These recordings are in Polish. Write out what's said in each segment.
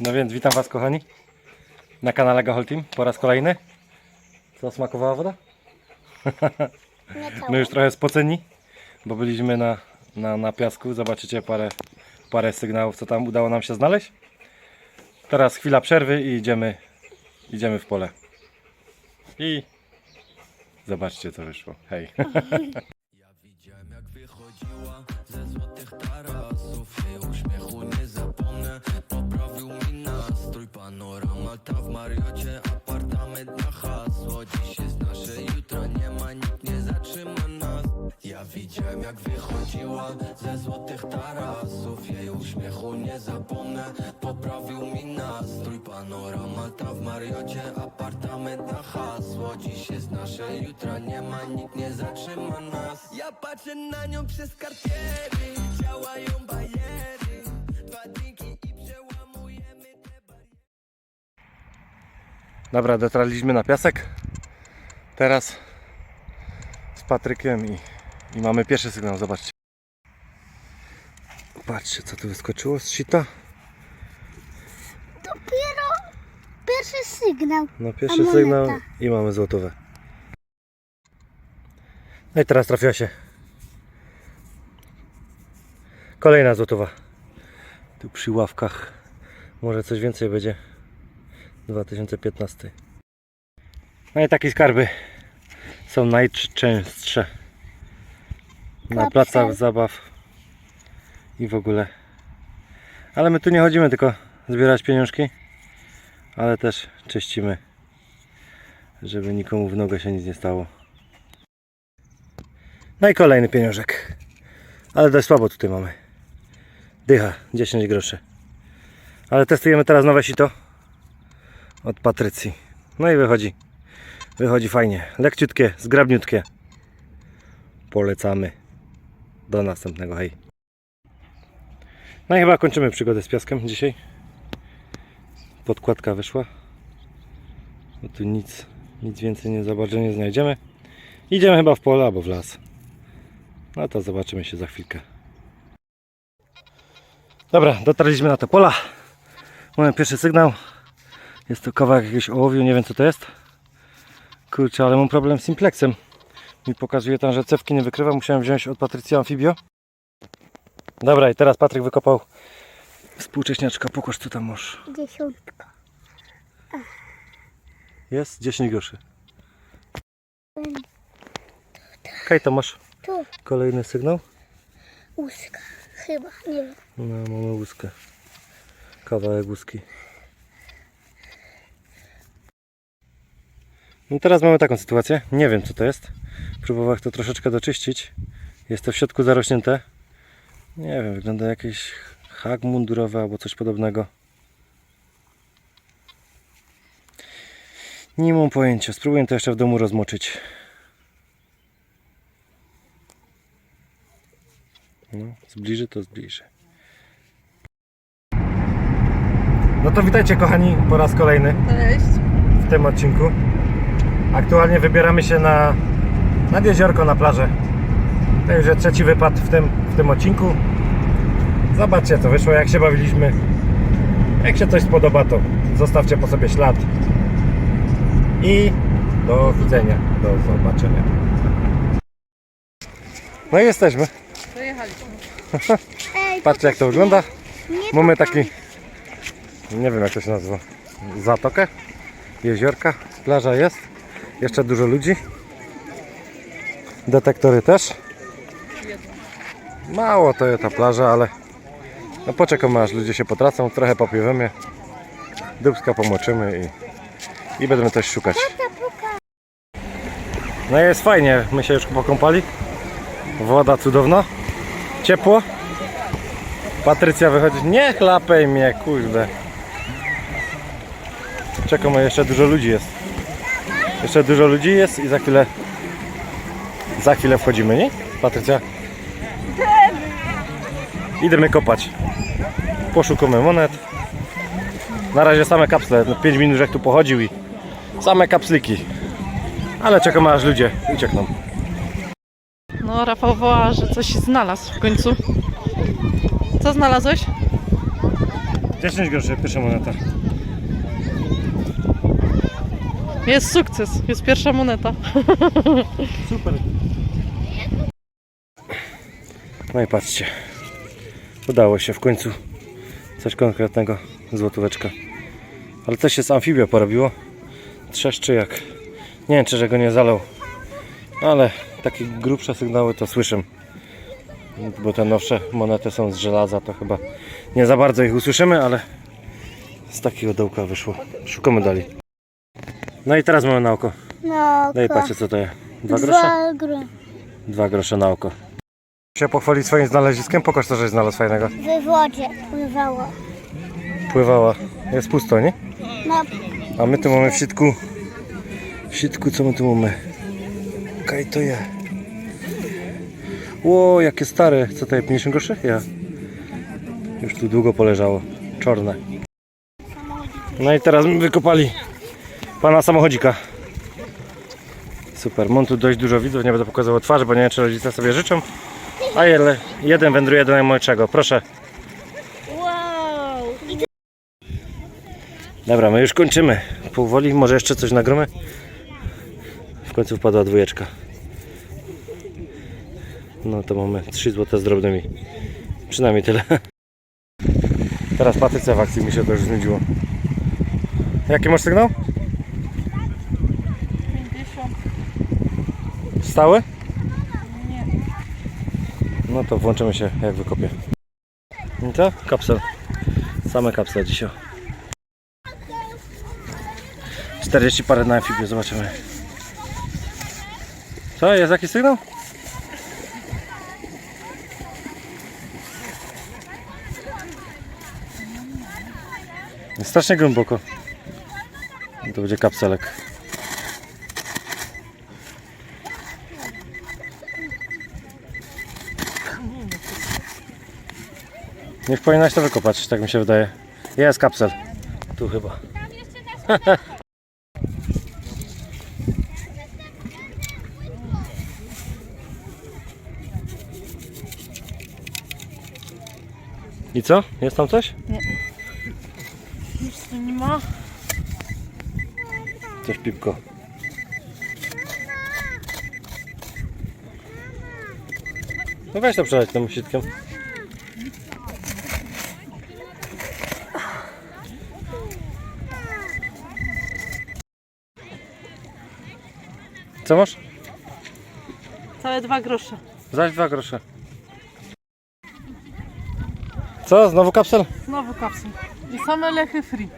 No więc witam Was kochani na kanale Gahol Team po raz kolejny. Co smakowała woda? My już trochę spoceni, bo byliśmy na, na, na piasku. Zobaczycie parę, parę sygnałów, co tam udało nam się znaleźć. Teraz chwila przerwy i idziemy, idziemy w pole. I zobaczcie co wyszło. Hej. Mariocie, apartament na hasło. Dziś jest nasze, jutro nie ma, nikt nie zatrzyma nas. Ja widziałem jak wychodziła ze złotych tarasów. Jej uśmiechu nie zapomnę, poprawił mi nastrój. Panorama ta w Mariocie, apartament na hasło. Dziś jest nasze, jutro nie ma, nikt nie zatrzyma nas. Ja patrzę na nią przez kartiery, Dobra, dotarliśmy na piasek. Teraz z Patrykiem i, i mamy pierwszy sygnał, zobaczcie. Patrzcie co tu wyskoczyło z sita. Dopiero pierwszy sygnał. No pierwszy A moneta? sygnał i mamy złotowe. No i teraz trafiła się kolejna złotowa. Tu przy ławkach może coś więcej będzie. 2015. No i takie skarby są najczęstsze na placach zabaw i w ogóle. Ale my tu nie chodzimy tylko zbierać pieniążki ale też czyścimy, żeby nikomu w nogę się nic nie stało. No i kolejny pieniążek. Ale dość słabo tutaj mamy. Dycha, 10 groszy. Ale testujemy teraz nowe sito od Patrycji. No i wychodzi. Wychodzi fajnie. Lekciutkie, zgrabniutkie. Polecamy. Do następnego. Hej. No i chyba kończymy przygodę z piaskiem dzisiaj podkładka wyszła. Bo tu nic, nic więcej nie za nie znajdziemy. Idziemy chyba w pole albo w las. No to zobaczymy się za chwilkę. Dobra, dotarliśmy na te pola. Mamy pierwszy sygnał. Jest to kawałek jakiegoś ołowiu, nie wiem co to jest. Kurczę, ale mam problem z simplexem. Mi pokazuje tam, że cewki nie wykrywa. Musiałem wziąć od Patrycji Amfibio. Dobra, i teraz Patryk wykopał współcześniaczka. Pokaż co tam masz. Dziesiątka. Jest 10 groszy. Okej, to masz Tu kolejny sygnał. łuska. Chyba, nie wiem. No, mamy łuskę. Kawałek łuski. No teraz mamy taką sytuację. Nie wiem co to jest. Próbowałem to troszeczkę doczyścić. Jest to w środku zarośnięte. Nie wiem, wygląda jakieś hak mundurowy albo coś podobnego. Nie mam pojęcia. Spróbuję to jeszcze w domu rozmoczyć. No, zbliży to zbliży. No to witajcie kochani po raz kolejny Cześć. w tym odcinku. Aktualnie wybieramy się na nad jeziorko na plażę. To już jest trzeci wypad w tym, w tym odcinku. Zobaczcie co wyszło, jak się bawiliśmy. Jak się coś spodoba, to zostawcie po sobie ślad. I do widzenia, do zobaczenia. No i jesteśmy. Dojechaliśmy. Patrzcie jak to wygląda. Mamy taki, nie wiem jak to się nazywa, zatokę, jeziorka, plaża jest, jeszcze dużo ludzi, detektory też. Mało to jest ta plaża, ale no poczekamy aż ludzie się potracą, trochę popływiemy, dubska pomoczymy i, i będziemy coś szukać. No jest fajnie, my się już pokąpali, woda cudowna, ciepło. Patrycja wychodzi. Nie chlapej mnie, kurde. Czekam, a jeszcze dużo ludzi jest. Jeszcze dużo ludzi jest i za chwilę. Za chwilę wchodzimy, nie? Patrycja? Idziemy kopać. Poszukamy monet. Na razie same kapsle. 5 minut, że tu pochodził i same kapsliki. Ale czekamy aż ludzie uciekną. No, Rafał woła, że coś znalazł w końcu. Co znalazłeś? 10 groszy, pierwsza moneta. Jest sukces, jest pierwsza moneta. Super. No i patrzcie. Udało się w końcu coś konkretnego. Złotóweczka. Ale coś się z amfibia porobiło. Trzeszczy jak. Nie wiem, czy że go nie zalał. Ale takie grubsze sygnały to słyszę. Bo te nowsze monety są z żelaza, to chyba nie za bardzo ich usłyszymy, ale z takiego dołka wyszło. Szukamy dalej. No i teraz mamy na oko. No, No i patrzcie co to jest. Dwa grosze? Dwa gro. Dwa grosze na oko. Się pochwalić swoim znaleziskiem? Pokaż co, żeś znalazł fajnego. W wodzie pływało. Pływała. Jest pusto, nie? No, A my tu mamy w sitku. W sitku co my tu mamy? Kaj to je. Ło, jakie stare. Co to jest? 50 groszy? Ja. Już tu długo poleżało. Czarne. No i teraz wykopali pana samochodzika. Super. Mam tu dość dużo widzów. Nie będę pokazywał twarzy, bo nie wiem czy rodzice sobie życzą. A jeden wędruje do najmłodszego. Proszę. wow. Dobra, my już kończymy. Powoli, może jeszcze coś nagromy? W końcu wpadła dwójeczka. No to mamy 3 złote z drobnymi. Przynajmniej tyle. Teraz Patrycja w akcji mi się to już znudziło. Jaki masz sygnał? 50. Stały? Nie. No to włączymy się jak wykopię. I co? Kapsel. Same kapsle dzisiaj. 40 parę na amfibię, zobaczymy. Co? Jest jakiś sygnał? Strasznie głęboko. To będzie kapselek. Nie powinnaś to wykopać, tak mi się wydaje. Jest kapsel. Tu chyba. I co? Jest tam coś? Nic tu nie ma. Coś pipko. No weź to przeleć tym sitkiem. Co masz? Całe dwa grosze. Zaś dwa grosze. Co? Znowu kapsel? Znowu kapsel. I same lechy free.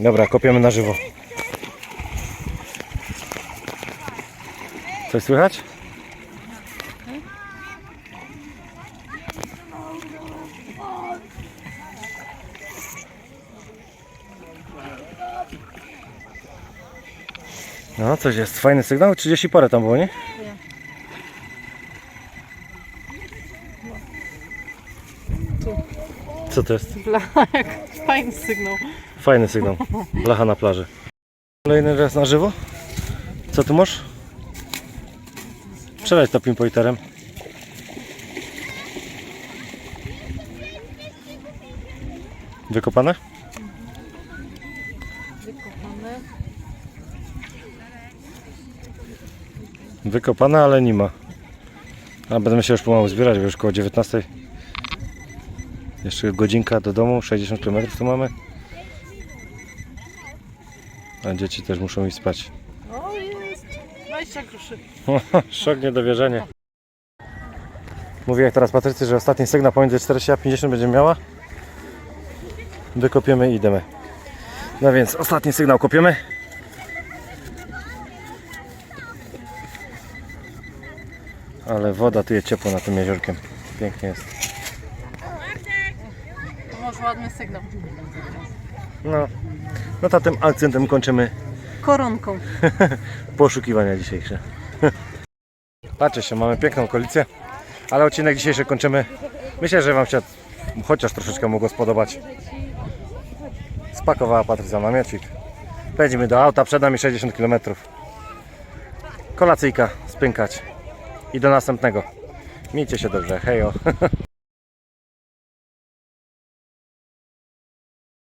Dobra, kopiemy na żywo. Coś słychać? No, coś jest. Fajny sygnał. 30 parę tam było, nie? Co to jest? Fajny sygnał. Fajny sygnał. Blacha na plaży. Kolejny raz na żywo. Co tu masz? Przeleć to pinpointerem. Wykopane? Wykopane. Wykopane, ale nie ma. A będziemy się już pomału zbierać, bo już koło 19. Jeszcze godzinka do domu, 60 km tu mamy. A dzieci też muszą iść spać. O, jest. 20 groszy. Szok, niedowierzenie. Mówię jak teraz Patrycy, że ostatni sygnał pomiędzy 40 a 50 będzie miała. Wykopiemy i idziemy. No więc ostatni sygnał kopiemy. Ale woda tu jest ciepło na tym jeziorkiem. Pięknie jest. To masz ładny sygnał. No, no to tym akcentem kończymy Koronką. poszukiwania dzisiejsze. Patrzcie się, mamy piękną okolicę, ale odcinek dzisiejszy kończymy. Myślę, że Wam się chociaż troszeczkę mogło spodobać. Spakowała Patrycja namiocik. Będziemy do auta, przed nami 60 km. Kolacyjka, spynkać. I do następnego. Miejcie się dobrze, hejo.